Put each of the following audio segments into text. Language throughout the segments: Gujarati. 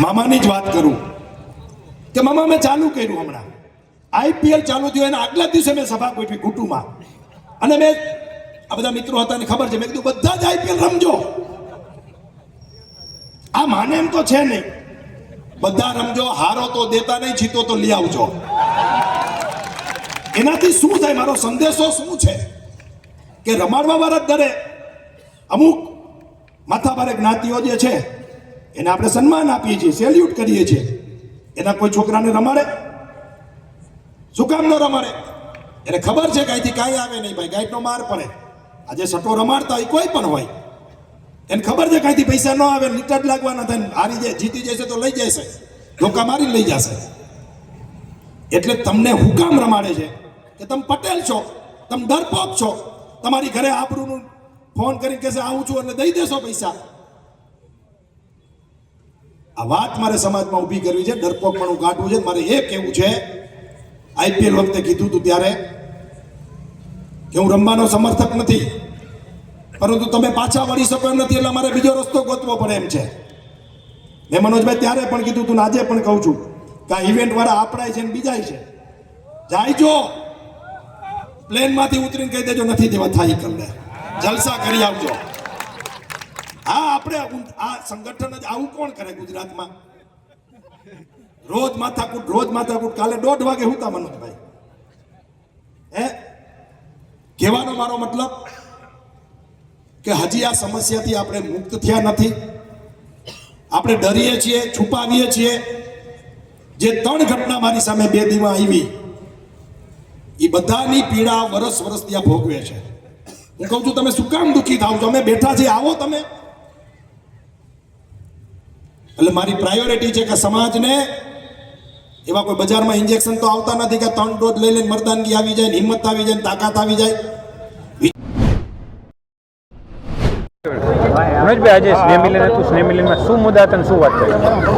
મામાની જ વાત કરું. કે મામા, મેં ચાલુ કર્યું હમણાં. આઈપીએલ ચાલુ થયું એના આગલા દિવસે મેં સભા ગોઠવી કુટુંબમાં. અને મેં, આ બધા મિત્રો હતા ને ખબર છે, મેં કીધું, બધા જ આઈપીએલ રમજો. આ માને એમ તો છે નહીં. બધા રમજો, હારો તો દેતા નહીં, જીતો તો લઈ આવજો. એનાથી શું થાય? મારો સંદેશો શું છે? કે રમાડવા વાળા દરે અમુક અમુક માથાભારે જ્ઞાતિઓ જે છે એને આપણે સન્માન આપીએ છીએ સેલ્યુટ કરીએ છીએ. એના કોઈ છોકરાને રમાડે? શું કામ ન રમાડે? એને ખબર છે કાંઈથી કાંઈ આવે નહીં ભાઈ ગાઈડનો માર પડે. આજે સટો રમાડતા હોય, કોઈ પણ હોય. એને ખબર છે કાંઈથી પૈસા ન આવે, લીટર લાગવાના થાય, હારી જાય, જીતી જશે તો લઈ જશે. ધોકા મારી લઈ જશે. એટલે તમને હું કામ રમાડે છે? કે તમે પટેલ છો, તમે ડરપોક છો, તમારી ઘરે આબરૂનું ફોન કરીને કહેશે આવું છું, એટલે દઈ દેશો પૈસા. આ વાત મારે સમાજમાં ઊભી કરવી છે, ડરપોક પણ કાઢવું છે મારે એ કહેવું છે આઈપીએલ વખતે કીધું હતું ત્યારે કે હું રમવાનો સમર્થક નથી, પરંતુ તમે પાછા વળી શકો એમ નથી, એટલે મારે બીજો રસ્તો ગોતવો પડે એમ છે. મેં મનોજભાઈ ત્યારે પણ કીધું હતું આજે પણ કહું છું કે આ ઇવેન્ટ વાળા આપણાય છે ને બીજાય છે. જાયજો પ્લેનમાંથી ઉતરીને કહી દેજો, નથી દેવા થાય કરી જલસા કરી આવજો. હા, આપણે આ સંગઠન જ આવું કોણ કરે ગુજરાતમાં? રોજ માથાકૂટ રોજ માથાકૂટ. કાલે દોઢ વાગે હુતા મનોજભાઈ? હે? કહેવાનો મારો મતલબ કે હજી આ સમસ્યાથી આપણે મુક્ત થયા નથી. આપણે ડરીએ છીએ, છુપાવીએ છીએ. જે ત્રણ ઘટના મારી સામે બે દીમાં આવી એ બધાની પીડા વરસ વરસ ત્યાં ભોગવે છે. હું કહું છું, તમે શું કામ દુઃખી થાવ છો? અમે બેઠા છીએ, આવો તમે. એટલે મારી પ્રાયોરિટી છે કે સમાજને એવા કોઈ બજારમાં ઇન્જેક્શન તો આવતા નથી કે ત્રણ ડોઝ લઈ લઈને મરદાનગી આવી જાય હિંમત આવી જાય તાકાત આવી જાય.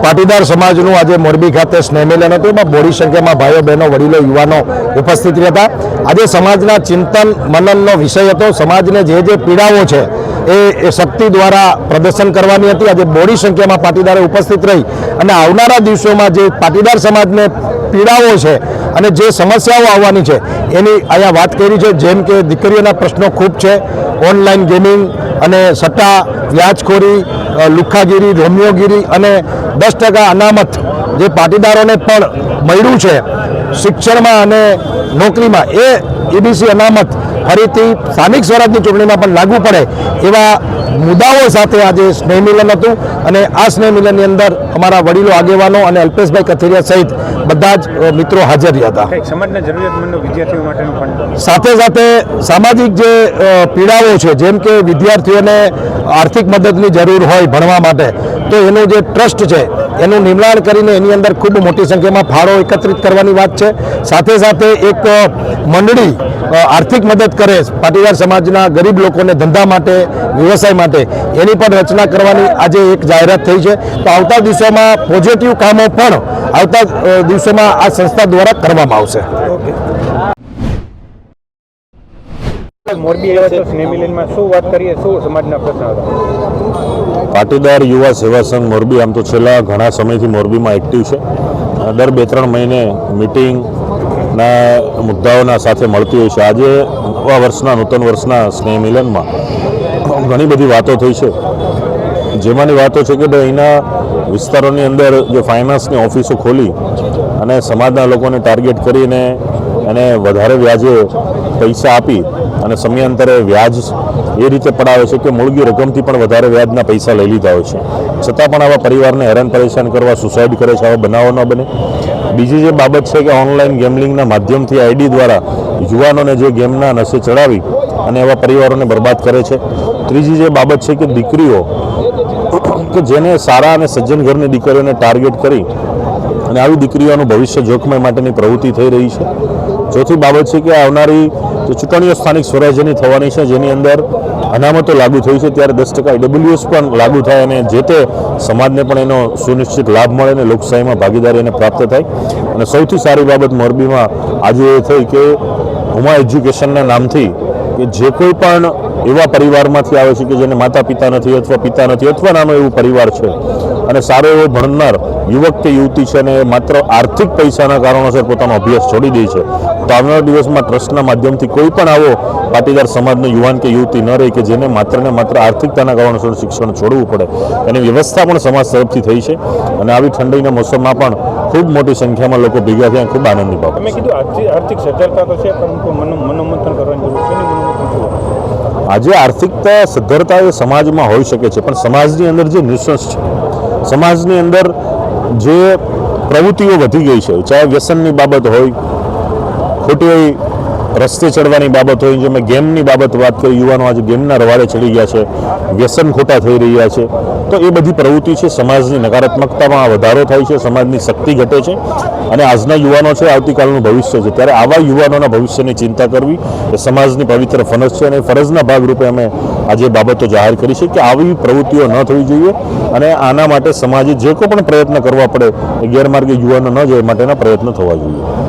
પાટીદાર સમાજનું આજે મોરબી ખાતે સ્નેહ મિલન હતું. એમાં મોડી સંખ્યામાં ભાઈઓ બહેનો વડીલો યુવાનો ઉપસ્થિત રહ્યા હતા. આજે સમાજના ચિંતન મનનનો વિષય હતો. સમાજને જે જે પીડાઓ છે એ એ શક્તિ દ્વારા પ્રદર્શન કરવાની હતી. આજે મોડી સંખ્યામાં પાટીદારો ઉપસ્થિત રહી અને આવનારા દિવસોમાં જે પાટીદાર સમાજને પીડાઓ છે અને જે સમસ્યાઓ આવવાની છે, એની અહીંયા વાત કરી છે. જેમ કે દીકરીઓના પ્રશ્નો ખૂબ છે. ઓનલાઈન ગેમિંગ અને સટ્ટા, વ્યાજખોરી લુખ્ખાગીરી, રોમિયોગીરી અને દસ ટકા અનામત જે પાટીદારોને પણ મળ્યું છે, શિક્ષણમાં અને નોકરીમાં, એ એબીસી અનામત ફરીથી સ્થાનિક સ્વરાજની ચૂંટણીમાં પણ લાગુ પડે એવા મુદ્દાઓ સાથે આજે સ્નેહ મિલન હતું અને આ સ્નેહ મિલનની અંદર અમારા વડીલો આગેવાનો અને અલ્પેશભાઈ કથિરિયા સહિત બધા જ મિત્રો હાજર રહ્યા હતા. સાથે સાથે સામાજિક જે પીડાઓ છે જેમ કે વિદ્યાર્થીઓને આર્થિક મદદની જરૂર હોય ભણવા માટે તો એનું જે ટ્રસ્ટ છે એનું નિર્માણ કરીને એની અંદર ખૂબ મોટી સંખ્યામાં ફાળો એકત્રિત કરવાની વાત છે. સાથે સાથે એક મંડળી આર્થિક મદદ કરે પાટીદાર સમાજના ગરીબ લોકોને ધંધા માટે વ્યવસાય માટે એની પણ રચના કરવાની આજે એક જાહેરાત થઈ છે. તો આવતા દિવસોમાં પોઝિટિવ કામો પણ આવતા દિવસોમાં આ સંસ્થા દ્વારા કરવામાં આવશે. મોરબી આવ્યા તો સ્નેહ મિલનમાં શું વાત કરીએ શું સમાજના પ્રશ્નો પાટીદાર યુવા સેવા સંઘ મોરબી આમ તો છેલ્લા ઘણા સમયથી મોરબીમાં એક્ટિવ છે. દર બે ત્રણ મહિને મિટિંગના મુદ્દાઓના સાથે મળતી હોય છે. આજે નવા વર્ષના, નૂતન વર્ષના સ્નેહ મિલનમાં ઘણી બધી વાતો થઈ છે. જેમાંની વાતો છે કે ભાઈ અહીંના વિસ્તારોની અંદર જે ફાઇનાન્સની ઓફિસો ખોલી અને સમાજના લોકોને ટાર્ગેટ કરીને એને વધારે વ્યાજે પૈસા આપી અને સમયાંતરે વ્યાજ એ રીતે પડાવે છે કે મૂળગી રકમથી પણ વધારે વ્યાજના પૈસા લઈ લીધા હોય છે. છતાં પણ આવા પરિવારને હેરાન પરેશાન કરવા સુસાઇડ કરે છે, આવા બનાવો ન બને. બીજી જે બાબત છે કે ઓનલાઈન ગેમલિંગના માધ્યમથી આઈડી દ્વારા યુવાનોને જે ગેમના નશે ચડાવી અને એવા પરિવારોને બરબાદ કરે છે. ત્રીજી જે બાબત છે કે દીકરીઓ, કે જેને સારા અને સજ્જન ઘરની દીકરીઓને ટાર્ગેટ કરી અને આવી દીકરીઓનું ભવિષ્ય જોખમાય માટેની પ્રવૃત્તિ થઈ રહી છે. ચોથી બાબત છે કે આવનારી ચૂંટણીઓ સ્થાનિક સ્વરાજ્યની થવાની છે, જેની અંદર અનામતો લાગુ થઈ છે ત્યારે દસ ટકા ડબલ્યુએસ પણ લાગુ થાય અને જે તે સમાજને પણ એનો સુનિશ્ચિત લાભ મળે અને લોકશાહીમાં ભાગીદારી એને પ્રાપ્ત થાય. અને સૌથી સારી બાબત મોરબીમાં આજે એ થઈ કે હુમા એજ્યુકેશનના નામથી કે જે કોઈ પણ એવા પરિવારમાંથી આવે છે કે જેને માતા પિતા નથી અથવા પિતા નથી અથવા નાનો એવું પરિવાર છે. અને સારો એવો ભણનાર યુવક કે યુવતી છે અને એ માત્ર આર્થિક પૈસાના કારણોસર પોતાનો અભ્યાસ છોડી દે છે. તો આવનારા દિવસમાં ટ્રસ્ટના માધ્યમથી કોઈ પણ આવો પાટીદાર સમાજનો યુવાન કે યુવતી ન રહે કે જેને માત્ર ને માત્ર આર્થિકતાના કારણોસર શિક્ષણ છોડવું પડે. એની વ્યવસ્થા પણ સમાજ તરફથી થઈ છે અને આવી ઠંડીના મોસમમાં પણ ખૂબ મોટી સંખ્યામાં લોકો ભેગા થયા ખૂબ આનંદની બાબત આર્થિક સજ્જતા તો છે પરંતુ મનોમંથન કરવાની જરૂર છે? આજે આર્થિકતા સદ્ધરતા એ સમાજમાં હોઈ શકે છે, પણ સમાજની અંદર જે ન્યુસન્સ છે, સમાજની અંદર જે પ્રવૃત્તિઓ વધી ગઈ છે, ચાહે વ્યસનની બાબત હોય, ખોટી રસ્તે ચડવાની બાબત હોય જે મેં ગેમની બાબત વાત કરી યુવાનો આજે ગેમના રવાડે ચડી ગયા છે, વ્યસન ખોટા થઈ રહ્યા છે તો એ બધી પ્રવૃત્તિ છે, સમાજની નકારાત્મકતામાં વધારો થાય છે, સમાજની શક્તિ ઘટે છે અને આજના યુવાનો છે, આવતીકાલનું ભવિષ્ય છે. ત્યારે આવા યુવાનોના ભવિષ્યની ચિંતા કરવી એ સમાજની પવિત્ર ફરજ છે અને ફરજના ભાગરૂપે અમે આજે બાબતો જાહેર કરી છે કે આવી પ્રવૃત્તિઓ ન થવી જોઈએ અને આના માટે સમાજે જે કોઈ પણ પ્રયત્ન કરવા પડે એ ગેરમાર્ગે યુવાનો ન જાય માટેના પ્રયત્નો થવા જોઈએ.